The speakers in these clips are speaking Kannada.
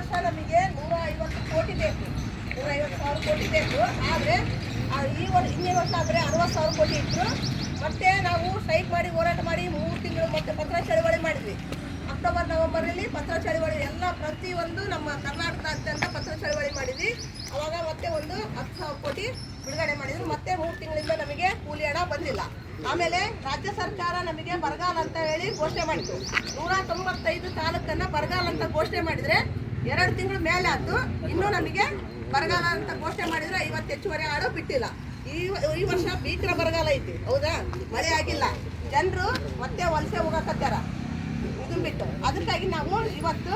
ವರ್ಷ ನಮಗೆ ನೂರ ಐವತ್ತು ಕೋಟಿ ಬೇಕು. ನೂರ ಐವತ್ತು ಸಾವಿರ ಕೋಟಿ ಬೇಕು. ಆದರೆ ಈ ವರ್ಷ, ಹಿಂದಿನ ವರ್ಷ ಆದರೆ ಅರವತ್ತು ಸಾವಿರ ಕೋಟಿ ಇತ್ತು. ಮತ್ತೆ ನಾವು ಸ್ಟ್ರೈಕ್ ಮಾಡಿ, ಹೋರಾಟ ಮಾಡಿ ಮೂರು ತಿಂಗಳು ಮತ್ತೆ ಪತ್ರ ಚಳವಳಿ ಮಾಡಿದ್ವಿ. ಅಕ್ಟೋಬರ್, ನವೆಂಬರಲ್ಲಿ ಪತ್ರ ಚಳವಳಿ, ಎಲ್ಲ ಪ್ರತಿಯೊಂದು ನಮ್ಮ ಕರ್ನಾಟಕದಾದ್ಯಂತ ಪತ್ರ ಚಳವಳಿ ಮಾಡಿದ್ವಿ. ಅವಾಗ ಮತ್ತೆ ಒಂದು ಹತ್ತು ಸಾವಿರ ಕೋಟಿ ಬಿಡುಗಡೆ ಮಾಡಿದ್ರು. ಮತ್ತೆ ಮೂರು ತಿಂಗಳಿಂದ ನಮಗೆ ಕೂಲಿ ಹಣ ಬಂದಿಲ್ಲ. ಆಮೇಲೆ ರಾಜ್ಯ ಸರ್ಕಾರ ನಮಗೆ ಬರಗಾಲ ಅಂತ ಹೇಳಿ ಘೋಷಣೆ ಮಾಡಿತು ನೂರ ತೊಂಬತ್ತೈದು ತಾಲೂಕನ್ನ ಬರಗಾಲ ಅಂತ ಘೋಷಣೆ ಮಾಡಿದ್ರೆ ಎರಡು ತಿಂಗಳು ಮೇಲೆ ಆಯ್ತು. ಇನ್ನೂ ನಮಗೆ ಬರಗಾಲ ಅಂತ ಘೋಷಣೆ ಮಾಡಿದ್ರೆ ಐವತ್ತು ಹೆಚ್ಚುವರಿ ಆಡು ಬಿಟ್ಟಿಲ್ಲ. ಈ ಈ ವರ್ಷ ಭೀಕರ ಬರಗಾಲ ಐತಿ. ಹೌದಾ? ಮಳೆ ಆಗಿಲ್ಲ. ಜನರು ಮತ್ತೆ ವಲಸೆ ಹೋಗಕತ್ತಾರ. ಇದು ಬಿಟ್ಟು. ಅದಕ್ಕಾಗಿ ನಾವು ಇವತ್ತು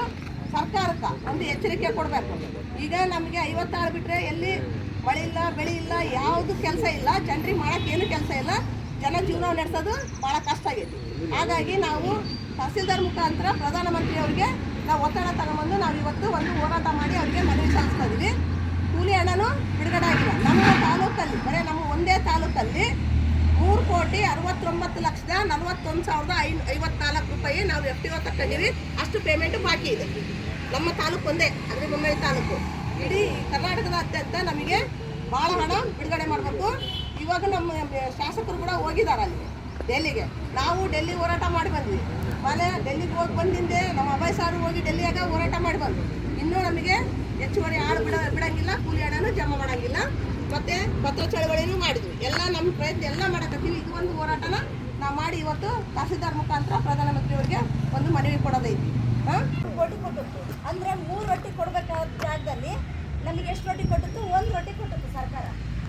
ಸರ್ಕಾರಕ್ಕೆ ಒಂದು ಎಚ್ಚರಿಕೆ ಕೊಡಬೇಕು. ಈಗ ನಮಗೆ ಐವತ್ತಾರು ಬಿಟ್ಟರೆ ಎಲ್ಲಿ ಮಳೆ ಇಲ್ಲ, ಬೆಳೆ ಇಲ್ಲ, ಯಾವುದು ಕೆಲಸ ಇಲ್ಲ, ಜನರಿಗೆ ಮಾಡಕ್ಕೆ ಏನು ಕೆಲಸ ಇಲ್ಲ, ಜನ ಜೀವನ ನಡೆಸೋದು ಭಾಳ ಕಷ್ಟ ಆಗೈತಿ. ಹಾಗಾಗಿ ನಾವು ತಹಸೀಲ್ದಾರ್ ಮುಖಾಂತರ ಪ್ರಧಾನಮಂತ್ರಿ ಅವರಿಗೆ ನಾವು ಒತ್ತಡ ತಗೊಂಬಂದು ನಾವು ಇವತ್ತು ಒಂದು ಹೋರಾಟ ಮಾಡಿ ಅವರಿಗೆ ಮನವಿ ಸಲ್ಲಿಸ್ತಾ ಇದ್ದೀವಿ ಕೂಲಿ ಹಣನೂ ಬಿಡುಗಡೆ ಆಗಿಲ್ಲ. ನಮ್ಮ ತಾಲೂಕಲ್ಲಿ, ಬರೀ ನಮ್ಮ ಒಂದೇ ತಾಲೂಕಲ್ಲಿ ಮೂರು ಕೋಟಿ ಅರವತ್ತೊಂಬತ್ತು ಲಕ್ಷದ ನಲವತ್ತೊಂದು ಸಾವಿರದ ಐ ಐವತ್ನಾಲ್ಕು ರೂಪಾಯಿ ನಾವು ಎಫ್ ಟಿ ಒ ಅಷ್ಟು ಪೇಮೆಂಟ್ ಬಾಕಿ ಇದೆ. ನಮ್ಮ ತಾಲೂಕು ಒಂದೇ, ಅಂದರೆ ಮುಂಬೈ ತಾಲೂಕು. ಇಡೀ ಕರ್ನಾಟಕದಾದ್ಯಂತ ನಮಗೆ ಭಾಳ ಹಣ ಬಿಡುಗಡೆ ಮಾಡಬೇಕು. ಇವಾಗ ನಮ್ಮ ಶಾಸಕರು ಕೂಡ ಹೋಗಿದ್ದಾರೆ ಅಲ್ಲಿ. ಡೆಲ್ಲಿಗೆ. ನಾವು ಡೆಲ್ಲಿ ಹೋರಾಟ ಮಾಡಿ ಬಂದ್ವಿ. ಮನೆ ಡೆಲ್ಲಿಗೆ ಹೋಗಿ ಬಂದಿಂದೆ ನಮ್ಮ ಅಭಯ್ ಸಾರು ಹೋಗಿ ಡೆಲ್ಲಿಯಾಗ ಹೋರಾಟ ಮಾಡಿ ಬಂದ್ವಿ. ಇನ್ನೂ ನಮಗೆ ಹೆಚ್ಚುವರಿ ಆಳು ಬಿಡ ಬಿಡಂಗಿಲ್ಲ, ಕೂಲಿ ಹಣನೂ ಜಮಾ ಮಾಡಂಗಿಲ್ಲ. ಮತ್ತೆ ಪತ್ರ ಚಳವಳಿನೂ ಮಾಡಿದ್ವಿ. ಎಲ್ಲ ನಮ್ಮ ಪ್ರಯತ್ನ ಎಲ್ಲ ಮಾಡಕತ್ತೀವಿ. ಇದು ಒಂದು ಹೋರಾಟನ ನಾವು ಮಾಡಿ ಇವತ್ತು ತಹಸೀಲ್ದಾರ್ ಮುಖಾಂತರ ಪ್ರಧಾನಮಂತ್ರಿಯವರಿಗೆ ಒಂದು ಮನವಿ ಕೊಡೋದೈತಿ ಹಾಂ? ರೊಟ್ಟಿ ಕೊಟ್ಟಿತ್ತು. ಅಂದ್ರೆ ಮೂರು ರೊಟ್ಟಿ ಕೊಡ್ಬೇಕಾದ ಜಾಗದಲ್ಲಿ ನಮಗೆ ಎಷ್ಟು ರೊಟ್ಟಿ ಕೊಟ್ಟಿತ್ತು? ಒಂದು ರೊಟ್ಟಿ ಕೊಟ್ಟಿತ್ತು ಸರ್ಕಾರ.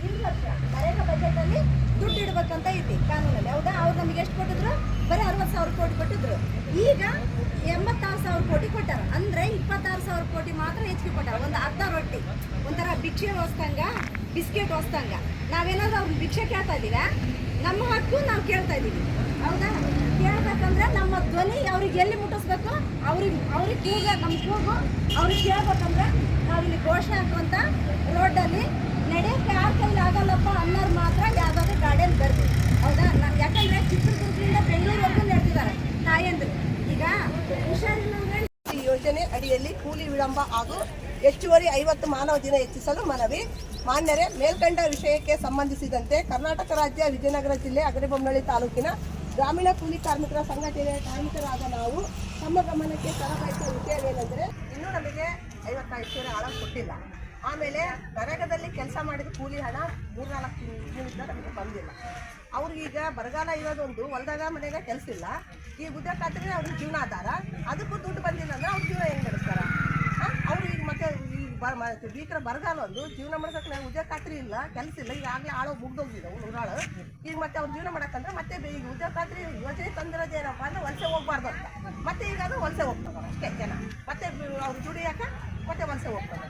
ಈ ವರ್ಷ. ನರೇಗಾ ಬಜೆಟ್ ಅಲ್ಲಿ ದುಡ್ಡು ಇಡ್ಬೇಕಂತ ಐತಿ, ಕಾನೂನಲ್ಲಿ. ಹೌದಾ? ಅವ್ರು ನಮಗೆ ಎಷ್ಟು ಕೊಟ್ಟಿದ್ರು? ಬರೀ ಅರವತ್ತು ಸಾವಿರ ಕೋಟಿ ಕೊಟ್ಟಿದ್ರು. ಈಗ ಎಂಬತ್ತಾರು ಸಾವಿರ ಕೋಟಿ ಕೊಟ್ಟಾರ. ಅಂದ್ರೆ ಇಪ್ಪತ್ತಾರು ಸಾವಿರ ಕೋಟಿ ಮಾತ್ರ ಹೆಚ್ಚಿಗೆ ಕೊಟ್ಟಾರ. ಒಂದು ಅರ್ಧ ರೊಟ್ಟಿ, ಒಂಥರ ಭಿಕ್ಷೆ ಹೊಸ್ತಂಗ ಬಿಸ್ಕೆಟ್ ಹೊಸ್ತಂಗ ನಾವೇನಾದ್ರೂ ಅವ್ರಿಗೆ ಭಿಕ್ಷೆ ಕೇಳ್ತಾ ಇದೀವ ನಮ್ಮ ಹಕ್ಕು ನಾವು ಕೇಳ್ತಾ ಇದೀವಿ ಹೌದಾ? ಕೇಳ್ಬೇಕಂದ್ರೆ ನಮ್ಮ ಧ್ವನಿ ಅವ್ರಿಗೆ ಎಲ್ಲಿ ಮುಟ್ಟಿಸ್ಬೇಕು? ಅವ್ರಿಗೆ ಅವ್ರಿಗೆ ಕೂಗ ನಮ್ಮ ಕೂಗು ಅವ್ರಿಗೆ ಕೇಳ್ಬೇಕಂದ್ರೆ ನಾವಿಲ್ಲಿ ಘೋಷಣೆ ಹಾಕುವಂತ ರೋಡಲ್ಲಿ ನಡೆಯಕ್ಕೆ ಯಾರ ಆಗಲ್ಲಪ್ಪ ಅನ್ನೋರು ಮಾತ್ರ ಯಾವ್ದಾದ್ರು ಗಾರ್ಡನ್ ಬರ್ತೀವಿ ಹೌದಾ? ನಾನು ಯಾಕಂದ್ರೆ ಚಿತ್ರದುರ್ಗದಿಂದ ಬೆಂಗಳೂರವರೆಗೂ ನಡೆದಿದ್ದಾರೆ ತಾಯಂದ್ರು. ಈಗ ಹುಷಾರಿಲ್ಲ ಯೋಜನೆ ಅಡಿಯಲ್ಲಿ ಕೂಲಿ ವಿಳಂಬ ಹಾಗೂ ಹೆಚ್ಚುವರಿ ಐವತ್ತು ಮಾನವ ದಿನ ಹೆಚ್ಚಿಸಲು ಮನವಿ. ಮಾನ್ಯರೇ, ಮೇಲ್ಕಂಡ ವಿಷಯಕ್ಕೆ ಸಂಬಂಧಿಸಿದಂತೆ ಕರ್ನಾಟಕ ರಾಜ್ಯ ವಿಜಯನಗರ ಜಿಲ್ಲೆ ಅಗರಿಬೊಮ್ಮನಹಳ್ಳಿ ತಾಲೂಕಿನ ಗ್ರಾಮೀಣ ಕೂಲಿ ಕಾರ್ಮಿಕರ ಸಂಘಟನೆಯ ಕಾರ್ಮಿಕರಾದ ನಾವು ತಮ್ಮ ಗಮನಕ್ಕೆ ತರಬಯಸುವ ವಿಷಯವೇನೆಂದರೆ ಇನ್ನೂ ನಮಗೆ ಐವತ್ತೈದು ಸಾವಿರ ಹಣ ಕೊಟ್ಟಿಲ್ಲ. ಆಮೇಲೆ ಬರಗದಲ್ಲಿ ಕೆಲಸ ಮಾಡಿದ ಕೂಲಿ ಹಣ ಮೂರ್ನಾಲ್ಕು ತಿಂಗಳಿಂದ ನಮಗೆ ಬಂದಿಲ್ಲ. ಅವ್ರಿಗೀಗ ಬರಗಾಲ ಇರೋದೊಂದು ಹೊಲದಾಗ ಮನೆಗೆ ಕೆಲಸ ಇಲ್ಲ. ಈ ಉದ್ಯೋಗ ಖಾತ್ರಿ ಅವ್ರಿಗೆ ಜೀವನ ಆಧಾರ ಅದಕ್ಕೂ ದುಡ್ಡು ಬಂದಿಲ್ಲ ಅಂದ್ರೆ ಅವ್ರ ಜೀವನ ಹೆಂಗೆ ನಡೆಸ್ತಾರ? ಅವ್ರು ಈಗ ಮತ್ತೆ ಈಗ ಬ ಮ- ಭೀಕರ ಬರಗಾಲ ಒಂದು ಜೀವನ ಮಾಡ್ಸಕ್ಕೆ ನಾವು ಉದ್ಯೋಗ ಖಾತ್ರಿ ಇಲ್ಲ, ಕೆಲಸ ಇಲ್ಲ. ಈಗಾಗಲೇ ಆಳೋ ಮುಗ್ದೋಗಿದ್ದಾವೆ ನೂರಾಳು. ಈಗ ಮತ್ತೆ ಅವ್ರು ಜೀವನ ಮಾಡಕ್ಕಂದ್ರೆ ಮತ್ತೆ ಈಗ ಉದ್ಯೋಗ ಖಾತ್ರಿ ಯೋಜನೆ ತಂದಿರೋದೇನಪ್ಪ ಅಂದ್ರೆ ವಲಸೆ ಹೋಗ್ಬಾರ್ದು ಅಂತ. ಮತ್ತೆ ಈಗ ಅದು ವಲಸೆ ಹೋಗ್ತಾರೆ ಅಷ್ಟೇ ಜನ. ಮತ್ತೆ ಅವ್ರು ದುಡಿಯಾಕ ಮತ್ತೆ ವಲಸೆ ಹೋಗ್ತಾರೆ.